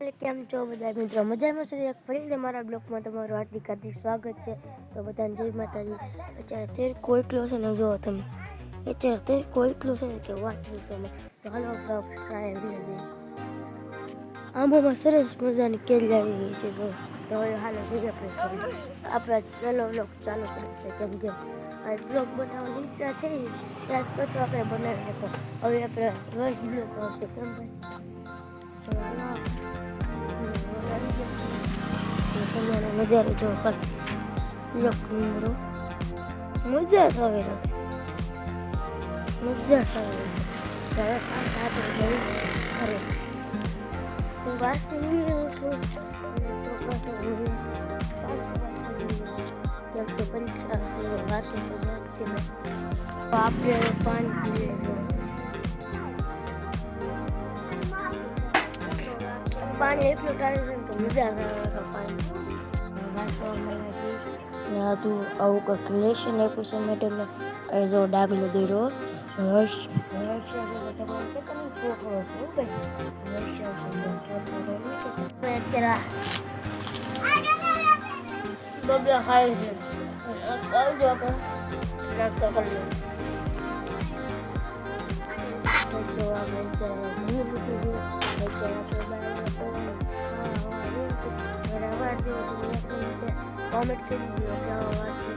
કેમ છો બધા? મિત્રો, મજામાં છે? ફરી મારા બ્લોગમાં તમારું હાર્દિક હાર્દિક સ્વાગત છે. તો બધાને જય માતાજી. અત્યારે તે કોઈ ક્લો છે ને જો તમે. અત્યારે તે કોઈ ક્લો છે ને કે વાત પૂછો તો હાલો બ્લોક સાહેબ આંબામાં સરસ મજાની કેરી આવી ગઈ છે જો તો હવે હાલો જઈએ આપણે આપણે આજ પહેલો બ્લોગ ચાલુ કર્યો છે, કેમ કે આજ બ્લોગ બનાવવાની ઈચ્છા થઈ. ત્યાર પછી આપણે બનાવી નાખો. હવે આપણે રોજ બ્લોગ આવશે, કેમ ભાઈ? હાલો તમારો જો ખાલી એક નંબરો મજા જ મજા જ આવે જઈ ઘરે હું લઈ આવું છું તો પાછું હું વાસણ લઈ કેમ પરીક્ષા તો જાય જ આપણે પાણી પીએ પાણી એટલું ટાળે છે કે મજા આવે પાણી. વાસવા મળે છે. ને આ તું આવું કંઈક લેશન આપ્યું છે મેડમને એ જો ડાગલો દોર્યો. રશ હર્ષ છે તમારે કે તમે છોકરો છો ભાઈ? રશ છે છોકરો તમે અત્યારે બબલા ખાય છે. આવજો આપણે. નાસ્તો કરી લઈએ. જો આપણે અત્યારે જમી લીધું છે. અત્યારે આપણે બહાર જવાનું કોમેન્ટ કરી દીધો કેવા વાર છે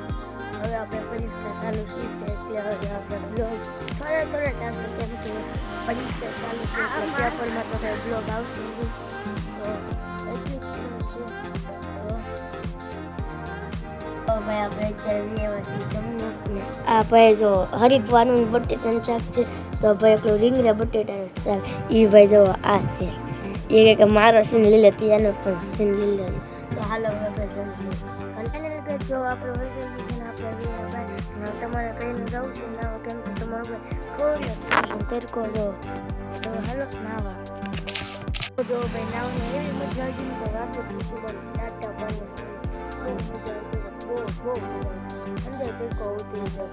હવે આપણે પરીક્ષા ચાલુ છે એટલે હવે આપણે બ્લોગ થોડા થોડા આવશે કેમ કે પરીક્ષા ચાલુ છે એટલે પેપરમાં તો કાંઈ બ્લોગ આવશે નહીં તો એટલી સ્કૂલ છે તો ભાઈ આપણે અત્યારે લેવા છીએ જમવું આ ભાઈ જો હરિદ્વારનું બટેટાનું શાક છે, તો ભાઈ એકલું રીંગણા બટેટાનું શાક એ ભાઈ જો આ છે. એ કે મારો સીન લીલે, ત્યાંનો પણ સીન લઈ લે તો હાલો આપણે જમી કે જો આપણે હોય છે ને આપણે ભાઈ. તમારે કહીને જવું છે, ના, કેમ કે તમારો ભાઈ નથી તરકો જો. તો હાલો, નાવા. જો ભાઈ નાવને એવી મજા આવી વાત જ પૂછું પણ ટાટા બને બહુ મજા આવી બહુ બહુ મજા અંદર તેરકો ઉતરી ગયો.